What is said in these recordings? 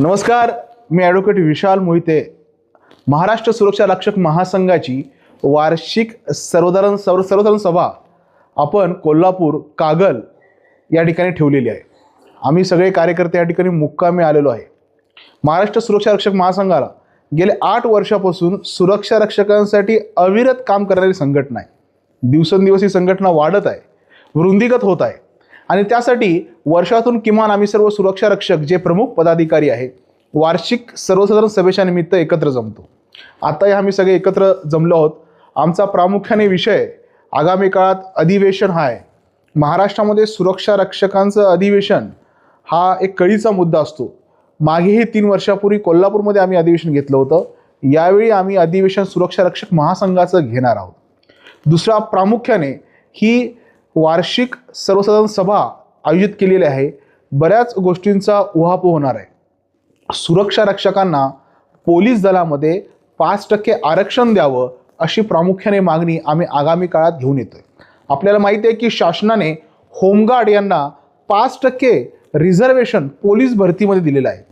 नमस्कार मी ॲडव्होकेट विशाल मोहिते. महाराष्ट्र सुरक्षा रक्षक महासंघाची वार्षिक सर्वधारण सर्व सर्वसाधारण सभा आपण कोल्हापूर कागल या ठिकाणी ठेवलेली आहे. आम्ही सगळे कार्यकर्ते या ठिकाणी मुक्कामी आलेलो आहे. महाराष्ट्र सुरक्षा रक्षक महासंघाला गेले आठ वर्षापासून सुरक्षा रक्षकांसाठी अविरत काम करणारी संघटना आहे. दिवसेंदिवस ही संघटना वाढत आहे. वृंदीगत होत आहे. आणि त्यासाठी वर्षातून किमान आम्ही सर्व सुरक्षा रक्षक जे प्रमुख पदाधिकारी आहेत वार्षिक सर्वसाधारण सभेच्या निमित्त एकत्र जमतो. आताही आम्ही सगळे एकत्र जमलो आहोत. आमचा प्रामुख्याने विषय आगामी काळात अधिवेशन हा आहे. महाराष्ट्रामध्ये सुरक्षा रक्षकांचं अधिवेशन हा एक कळीचा मुद्दा असतो. मागेही तीन वर्षापूर्वी कोल्हापूरमध्ये आम्ही अधिवेशन घेतलं होतं. यावेळी आम्ही अधिवेशन सुरक्षा रक्षक महासंघाचं घेणार आहोत. दुसरा प्रामुख्याने ही वार्षिक सर्वसाधारण सभा आयोजित केलेली आहे. बऱ्याच गोष्टींचा उहापोह होणार आहे. सुरक्षा रक्षकांना पोलीस दलामध्ये पाच टक्के आरक्षण द्यावं अशी प्रामुख्याने मागणी आम्ही आगामी काळात घेऊन येतोय. आपल्याला माहिती आहे की शासनाने होमगार्ड यांना पाच टक्के रिझर्वेशन पोलीस भरतीमध्ये दिलेलं आहे.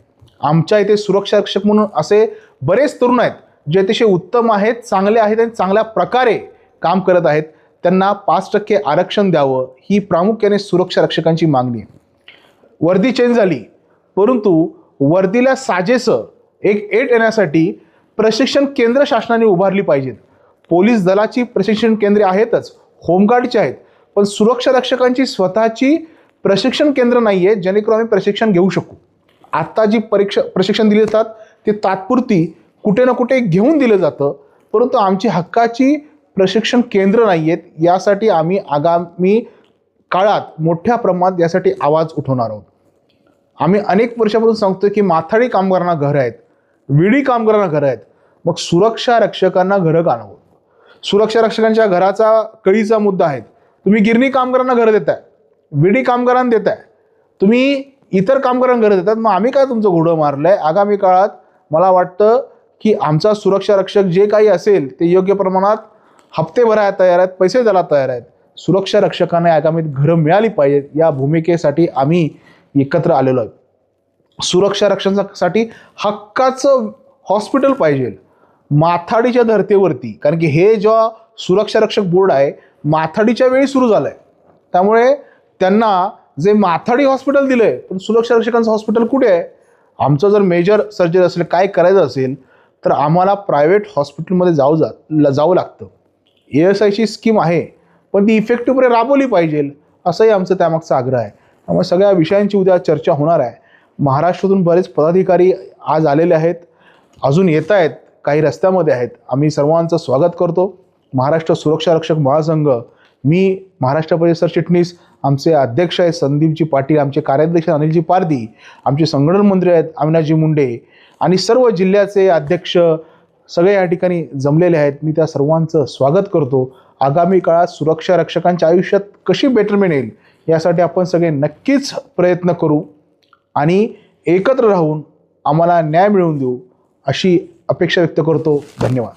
आमच्या इथे सुरक्षा रक्षक म्हणून असे बरेच तरुण आहेत जे अतिशय उत्तम आहेत चांगले आहेत आणि चांगल्या प्रकारे काम करत आहेत. त्यांना पाच टक्के आरक्षण द्यावं ही प्रामुख्याने सुरक्षा रक्षकांची मागणी आहे. वर्दी चेंज झाली परंतु वर्दीला साजेसं एक एट येण्यासाठी प्रशिक्षण केंद्र शासनाने उभारली पाहिजेत. पोलीस दलाची प्रशिक्षण केंद्रे आहेतच होमगार्डची आहेत पण सुरक्षा रक्षकांची स्वतःची प्रशिक्षण केंद्र नाही आहे जेणेकरून आम्ही प्रशिक्षण घेऊ शकू. आत्ता जी परीक्षा प्रशिक्षण दिले जातात ते तात्पुरती कुठे ना कुठे घेऊन दिलं जातं परंतु आमची हक्काची प्रशिक्षण केंद्र नाही आहेत यासाठी आम्ही आगामी काळात मोठ्या प्रमाणात यासाठी आवाज उठवणार आहोत. आम्ही अनेक वर्षापासून सांगतो की माथाडी कामगारांना घरं आहेत विडी कामगारांना घरं आहेत मग सुरक्षा रक्षकांना घरं का नको? सुरक्षा रक्षकांच्या घराचा कळीचा मुद्दा आहे. तुम्ही गिरणी कामगारांना घरं देताय विडी कामगारांना देताय तुम्ही इतर कामगारांना घरं देतात मग आम्ही काय तुमचं घोडं मारलं आहे आगामी काळात मला वाटतं की आमचा सुरक्षा रक्षक जे काही असेल ते योग्य प्रमाणात हप्ते भरायला तयार आहेत पैसे द्यायला तयार आहेत. सुरक्षा रक्षकांना आगामीत घरं मिळाली पाहिजेत या भूमिकेसाठी आम्ही एकत्र आलेलो आहे सुरक्षा रक्षणासाठी हक्काचं हॉस्पिटल पाहिजे. माथाडीच्या धर्तीवरती कारण की हे जेव्हा सुरक्षा रक्षक बोर्ड आहे माथाडीच्या वेळी सुरू झालं आहे त्यामुळे त्यांना जे माथाडी हॉस्पिटल दिलं आहे पण सुरक्षा रक्षकांचं हॉस्पिटल कुठे आहे? आमचं जर मेजर सर्जरी असेल काय करायचं असेल तर आम्हाला प्रायव्हेट हॉस्पिटलमध्ये जाऊ जा ल- जावं लागतं. ए एस आयची स्कीम आहे पण ती इफेक्टिव्हपणे राबवली पाहिजे असंही आमचं त्यामागचा आग्रह आहे. त्यामुळे सगळ्या विषयांची उद्या चर्चा होणार आहे. महाराष्ट्रातून बरेच पदाधिकारी आज आलेले आहेत अजून येत आहेत काही रस्त्यामध्ये आहेत. आम्ही सर्वांचं स्वागत करतो. महाराष्ट्र सुरक्षा रक्षक महासंघ मी महाराष्ट्र परिसर सरचिटणीस आमचे अध्यक्ष आहेत संदीपजी पाटील आमचे कार्याध्यक्ष अनिलजी पारदी आमचे संघटन मंत्री आहेत अविनाशजी मुंडे आणि सर्व जिल्ह्याचे अध्यक्ष सगळे या ठिकाणी जमलेले आहेत. मी त्या सर्वांचं स्वागत करतो. आगामी काळात सुरक्षा रक्षकांच्या आयुष्यात कशी बेटरमेंट येईल यासाठी आपण सगळे नक्कीच प्रयत्न करू आणि एकत्र राहून आम्हाला न्याय मिळवून देऊ अशी अपेक्षा व्यक्त करतो. धन्यवाद.